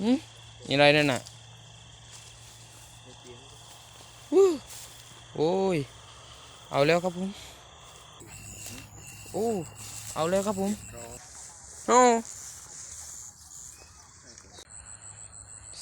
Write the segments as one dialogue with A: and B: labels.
A: หืมอะไรนั่นน่ะวู้โอ้ย เอาแล้วครับผม โอ้ เอาแล้วครับผมโอ้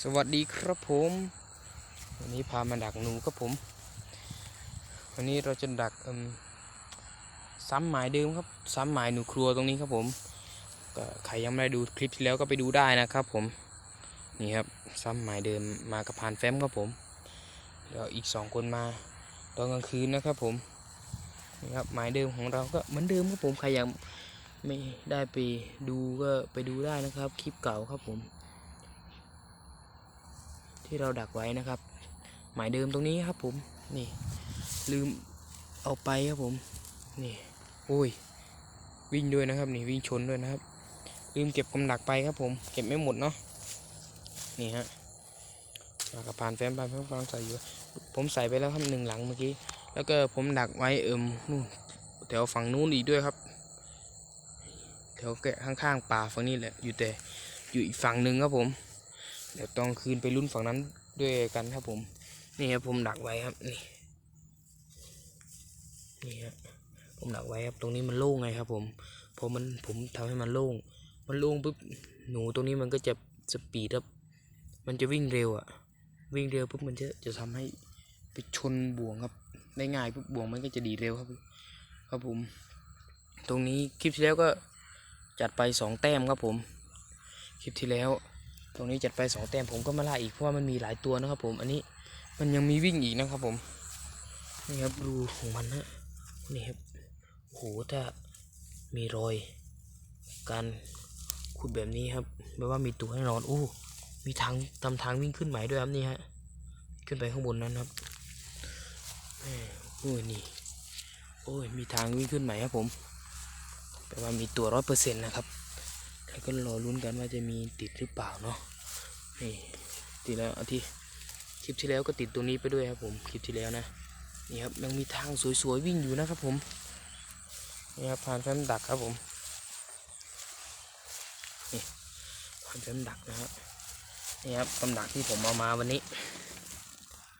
A: สวัสดีครับผม วันนี้พามาดักหนูครับผม วันนี้เราจะดักเอิ่มซ้ำหมายเดิมครับ ซ้ำหมายหนูครัวตรงนี้ครับผมก็ใครยังไม่ได้ดูคลิปที่แล้วก็ไปดูได้นะครับผม นี่ครับซ้ำหมายเดิมมากับพานแฟ้มครับผมแล้วอีกสองคนมาตอนกลางคืนนะครับผมนี่ครับหมายเดิมของเราก็เหมือนเดิมครับผมใครยังไม่ได้ไปดูก็ไปดูได้นะครับ คลิปเก่าครับผม ที่เราดักไว้นะครับ หมายเดิมตรงนี้ครับผมนี่ ลืมเอาไปครับผม นี่โอ้ยวิ่งด้วยนะครับ นี่วิ่งชนด้วยนะครับ ลืมเก็บกำดักไปครับผม เก็บไม่หมดเนาะ นี่ฮะมากระพานแฟ้มไปเพื่อฟังใส่อยู่ ผมใส่ไปแล้วครับหนึ่งหลังเมื่อกี้ แล้วก็ผมดักไว้เอิมนู่นแถวฝั่งนู้นอีกด้วยครับแถวแกะข้างๆป่าฝั่งนี้แหละ อยู่แต่อยู่อีกฝั่งหนึ่งครับผม เดี๋ยวตอนคืนไปรุ่นฝั่งนั้นด้วยกันครับผม นี่ครับผมดักไว้ครับนี่นี่ฮะผมดักไว้ครับตรงนี้มันโล่งไงครับ ผมพอมันผมทำให้มันโล่ง มันโล่งปุ๊บหนูตรงนี้มันก็จะสปีดครับ มันจะวิ่งเร็วอะวิ่งเร็วปุ๊บมันจะจะทำให้ไปชนบ่วงครับได้ง่ายปุ๊บบ่วงมันก็จะดีเร็วครับ ครับผม ตรงนี้คลิปที่แล้วก็จัดไปสองแต้มครับผม คลิปที่แล้ว ตรงนี้จัดไปสองแต้มผมก็มาล่าอีกเพราะว่ามันมีหลายตัวนะครับ ผม อันนี้มันยังมีวิ่งอีกนะครับ ผมนี่ครับรูของมันฮะนี่ครับโอ้โหถ้ามีรอยการขุดแบบนี้ครับแปลว่ามีตัวแน่นอนโอ้ มีทางทำทางวิ่งขึ้นใหม่ด้วยครับนี่ฮะ ขึ้นไปข้างบนนั้นครับโอ้ยนี่ โอ้ย มีทางวิ่งขึ้นใหม่ครับผม แปลว่ามีตัวร้อยเปอร์เซ็นต์นะครับ แล้วก็รอลุ้นกันว่าจะมีติดหรือเปล่าเนาะ นี่ติดแล้วอาทิคลิปที่แล้วก็ติดตัวนี้ไปด้วยครับผม คลิปที่แล้วนะ นี่ครับยังมีทางสวยๆวิ่งอยู่นะครับผม นี่ครับผ่านแฟมดักครับผม นี่ผ่านแฟมดักนะครับ นี่ครับกำดักที่ผมเอามาวันนี้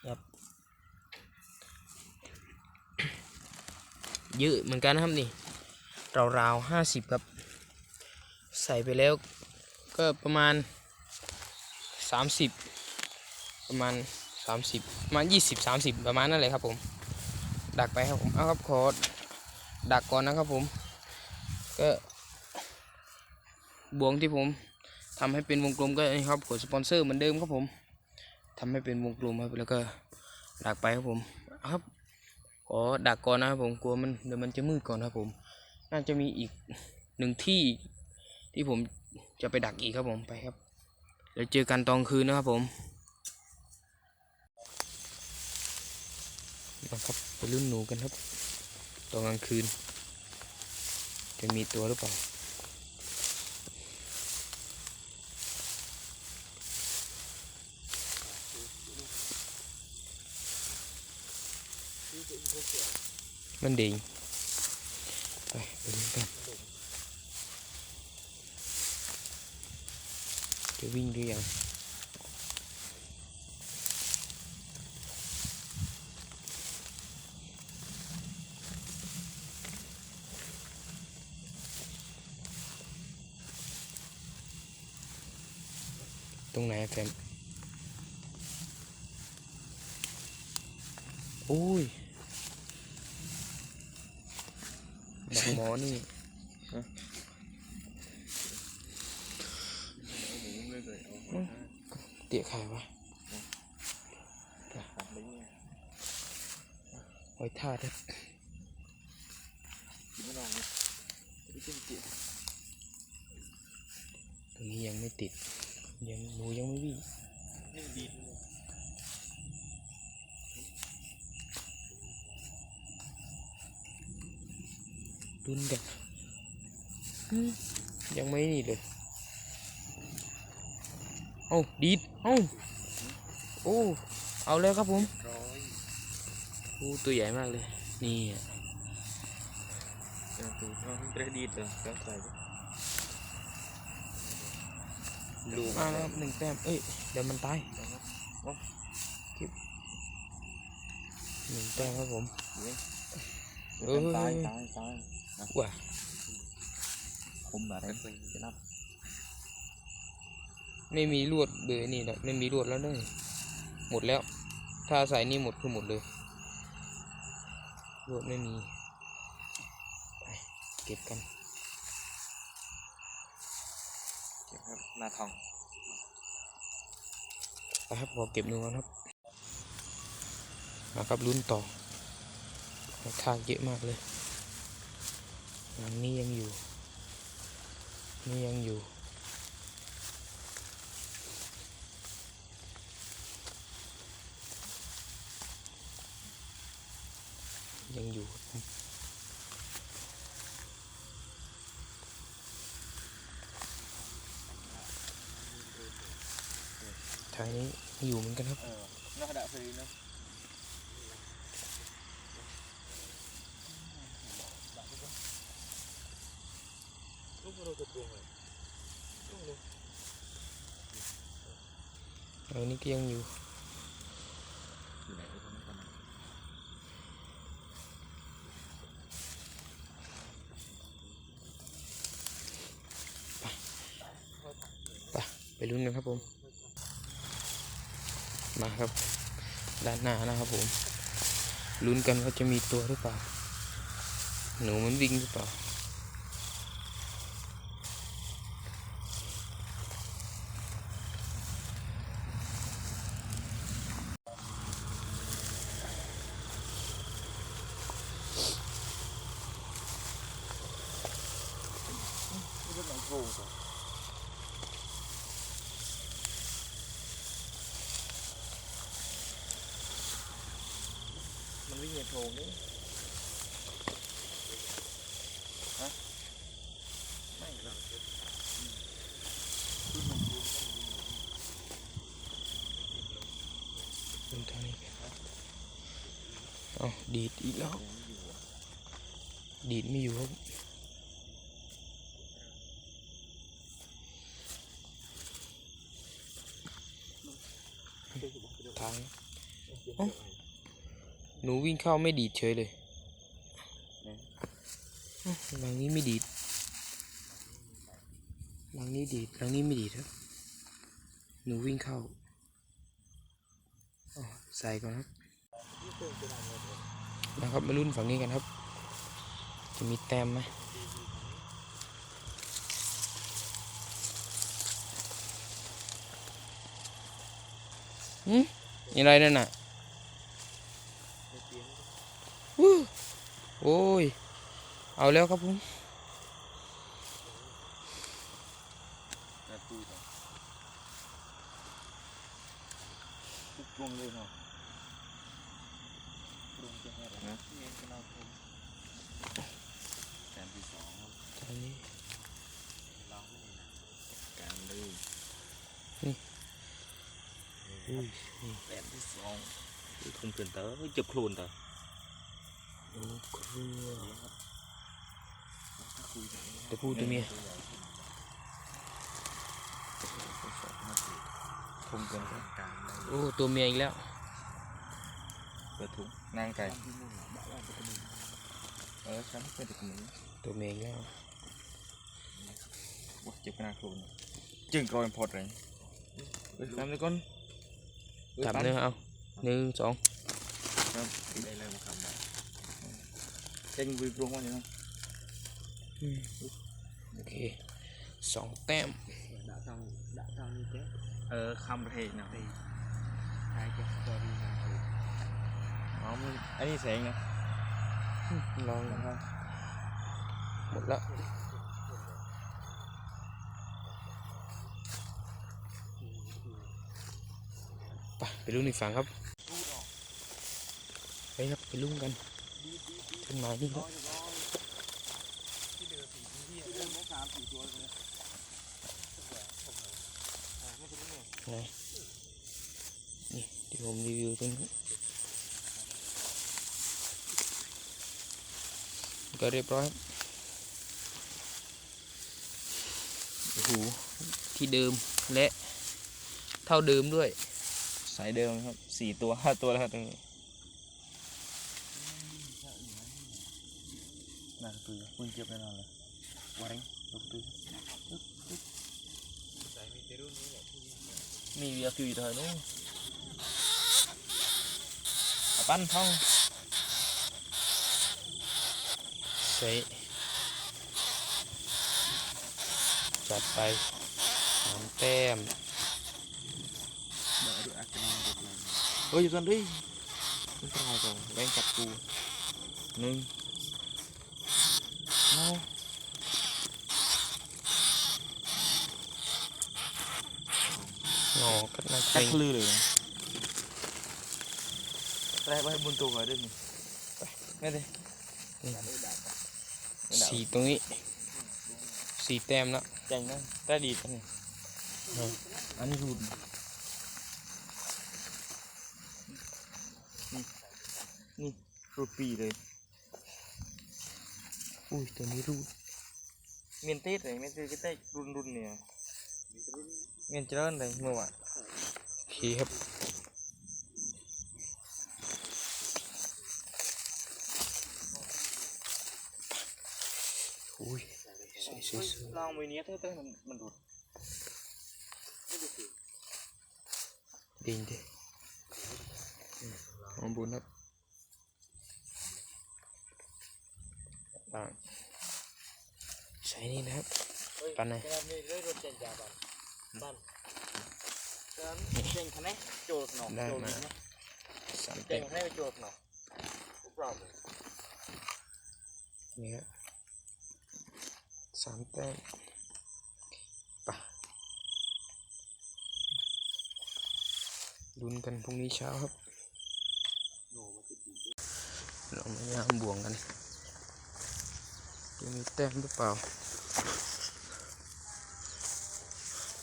A: นะครับเยอะเหมือนกันนะครับนี่ราวๆห้าสิบครับ ใส่ไปแล้วก็ประมาณสามสิบประมาณสามสิบประมาณยี่สิบสามสิบประมาณนั่นเลยครับผม ดักไปครับผมเอาครับขอดักก่อนนะครับผม ก็บวงที่ผม ทำให้เป็นวงกลมก็นี่ครับขวดสปอนเซอร์เหมือนเดิมครับผมทำให้เป็นวงกลมครับแล้วก็ดักไปครับผมครับขอดักก่อนนะครับผมกลัวมันเดี๋ยวมันจะมืดก่อนครับผม น่าจะมีอีกหนึ่งที่ที่ผมจะไปดักอีกครับผมไปครับเดี๋ยวเจอกันตอนคืนนะครับผมนะครับไปรุ่นหนูกันครับตอนกลางคืน จะมีตัวหรือเปล่า มันดิ่งไปไปลุ้นกันจะวิ่งหรือยังตรงไหนอะแฟนโอ้ย ดอกหมอนี่เตี๋ยขายวะไว้ท่าด้วยตรงนี้ยังไม่ติด ยังหนูยังไม่วิ่ง รุนกันอืมยังไม่นี่เลย เอาดีดเอาโอ้ เอาแล้วครับผม
B: ร้อย
A: โอ้ตัวใหญ่มากเลย นี่อะ
B: จะถูกเอาเตรดีดเหรอก็ใส่ไปลูก
A: มาแล้วครับหนึ่งแต้ม เอ้ย เดี๋ยวมันตายกิ๊บหนึ่งแต้มครับผม
B: เออตายตายตาย
A: ว้า
B: คมแบบนี้จะนับ
A: ไม่มีลวดเบอร์นี่แหละไม่มีลวดแล้วเนยหมดแล้ว ถ้าใส่นี่หมดคือหมดเลยลวดไม่มีไปเก็บกัน
B: เก็บครับหน้าทอง
A: ไปครับขอเก็บหนูก่อนครับมาครับลุ้นต่อ ทางเยอะมากเลยหลังนี้ยังอยู่ นี่ยังอยู่ ยังอยู่ทางนี้อยู่เหมือนกันครับ
B: เพี
A: ยงอยู่
B: ไหนก็ไม่รู้
A: ไปไปลุ้นกันครับผม มาครับ ด้านหน้านะครับผม ลุ้นกันว่าจะมีตัวหรือเปล่า หนูมันวิ่งหรือเปล่า
B: ไม่รู้มันโกงตัว
A: มันวิ่งในโพรงนี่ฮะ
B: ไม่หรอก
A: ลุ้นทางนี้เอาดีดอีกแล้ว ดีดไม่อยู่ครับ ทางเอ้า หนูวิ่งเข้าไม่ดีดเฉยเลยหลังนี้ไม่ดีดหลังนี้ดีดหลังนี้ไม่ดีดครับ หนูวิ่งเข้าอ๋อใส่ก่อนครับนะครับมาลุ้นฝั่งนี้กันครับ จะมีแต้มไหมหืมยังไงนั่นน่ะ โอ้ย เอาแล้วครับผม
B: แต่ตู้ต่อทุกดวงเลยเนาะดวงจะให้อะไรนะเงินกันเอาทุนการที่สองครับ
A: ตอนนี้
B: การดื้อ
A: อุ้ย
B: แต้มที่สองคือคงเกินเต๋อจับโคลนเต๋อ
A: หนูครัว
B: คุยกัน
A: ตัวผู้ตัวเมีย
B: คงเกินการ
A: โอ้ตัวเมียอีกแล้ว
B: เปิดถุงนางไก่เออฉันเป็นเด็กหนู
A: ตัวเมียอีกแล้ว
B: ว่าเจ็บขนาดโคลนจึงกรอยพอดเลยเอ้ยตามเลยก่อน
A: จับเนื้อเอาหนึ่งสอง
B: ครับได้เลยมาคำได้ เอ็งวิบลงมาเนี่ยนะ
A: อืมโอเคสองแต้ม
B: đã xong đã xong như thế ờ không thì nào thì hai cái story nào thì nó mới ấy đi xẹn nè
A: ลองหมดละ ไปไปลุ้นอีกฝั่งครับ ไปครับไปลุ้นกัน ขึ้นมานี่ครับไหนนี่เดี๋ยวผมรีวิวตรงนี้ก็เรียบร้อยโอ้โหที่เดิมและเท่าเดิมด้วย
B: สายเดิมครับสี่ตัวห้าตัวแล้วครับตรงนี้ น่าจะตัวคุณเก็บแน่นอนเลยวางลงตัวมีเวียฟิวอยู่เถอะนู้นเอาปั้นท่อ ง
A: ใช้จัดไปสามแต้ม
B: เฮ้ยอยู่กันดิมันตายก่อนแรงจับกูหนึ่งเอา
A: งอก็น่า
B: แท็
A: จะ
B: กลือเลยนะแรกไว้บนตัวก่อนด้วยนี่ไปไม่ได้
A: สี่ตรงนี้ สี่แต้มแล้ว
B: จังนะได้ดีจังเลยอัน นี้รูดนี่นี่รูดปีเลย
A: อุ้ยตัวนี้รูด
B: เมียนเต้ เลยเมียนเต้ก็เต้รุนรุนเนี่ยเมียนเจริญเลยเมื่อวาน
A: โอเคครับอุ้ยสวยสวยสวย
B: ลองมือนี้เต้เต้มันมันรุด
A: ดีดิมองบนครับอ่าใช้นี่นะครับ ปันไหน
B: มีเรื่อยรถเจนจ่าบันบันเดินเจนคะแนนโจทย์หนอ
A: ได้
B: โจทย์
A: มา
B: นี้นะ
A: สาม
B: เจ
A: เต็
B: น
A: ม
B: คะแนนโจทย์หนอทุกรอบ
A: นี่ครับสามแต้มไปะลุ้นกันพรุ่งนี้เช้าครับเรามายามบวงกัน จะมีแต้มหรือเปล่า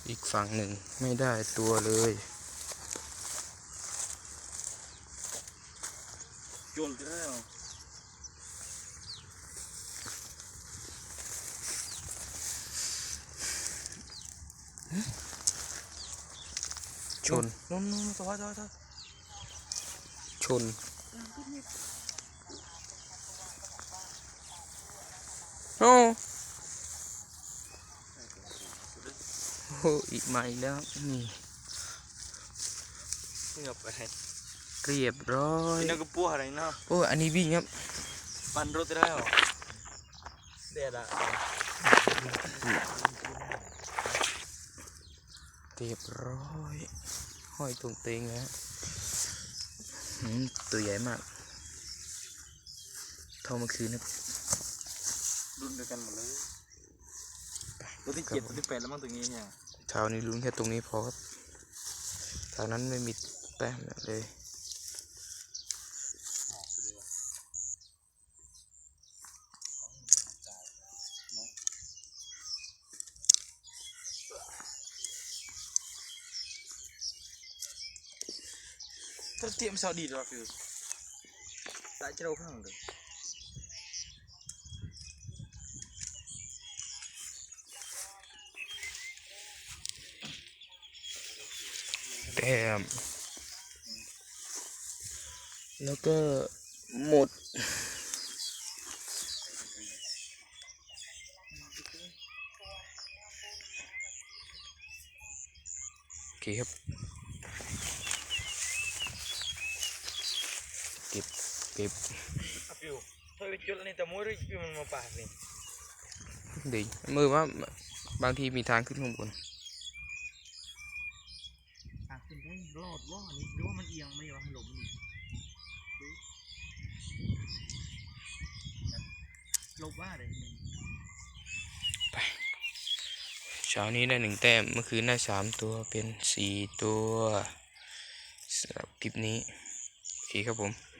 A: อีกฝั่งหนึ่งไม่ได้ตัวเลย
B: โจทย์ได้หรอ
A: ชน
B: นู้นนู้นตัวตัวตัว
A: ชน โอ้โหอีกมาอีกแล้ว นี่
B: นี่กับอะไร
A: เรียบร้อย
B: นี่นักปัวอะไรนะ
A: โอ้อันนี้วิ่งครับ
B: ปันรถได้หรอเด็ดอะ
A: เรียบร้อย ห้อยตรงเตงนะฮะอืมตัวใหญ่มากเท่าเมื่อคืนนะ
B: รุ่นเดียวกันหมดเลยตัวที่เจ็ดตัวที่แปดแล้วมั้งตัวนี้เนี่ย
A: เช้านี้ลุ้นแค่ตรงนี้พอครับทางนั้นไม่มีแต้มเลย
B: ถ้าเตรียมซาดีด้วยฟิวได้เจ้าข้างเลย
A: แต้มแล้วก็หมด โอเคครับ เก็บ เก็บ
B: ฟิวเฮ้ยจุดนี้แต่มวยฟิวมันมาปาดนี่
A: ดีมือว่าบางทีมีทางขึ้นข้างบน
B: ปาดขึ้นได้ รอดว่านี่หรือว่ามันเอียงไม่วะหลมนี่ลบว่าเลย
A: เช้านี้ได้หนึ่งแต้ม เมื่อคืนได้สามตัวเป็นสี่ตัวสำหรับคลิปนี้ โอเคครับผม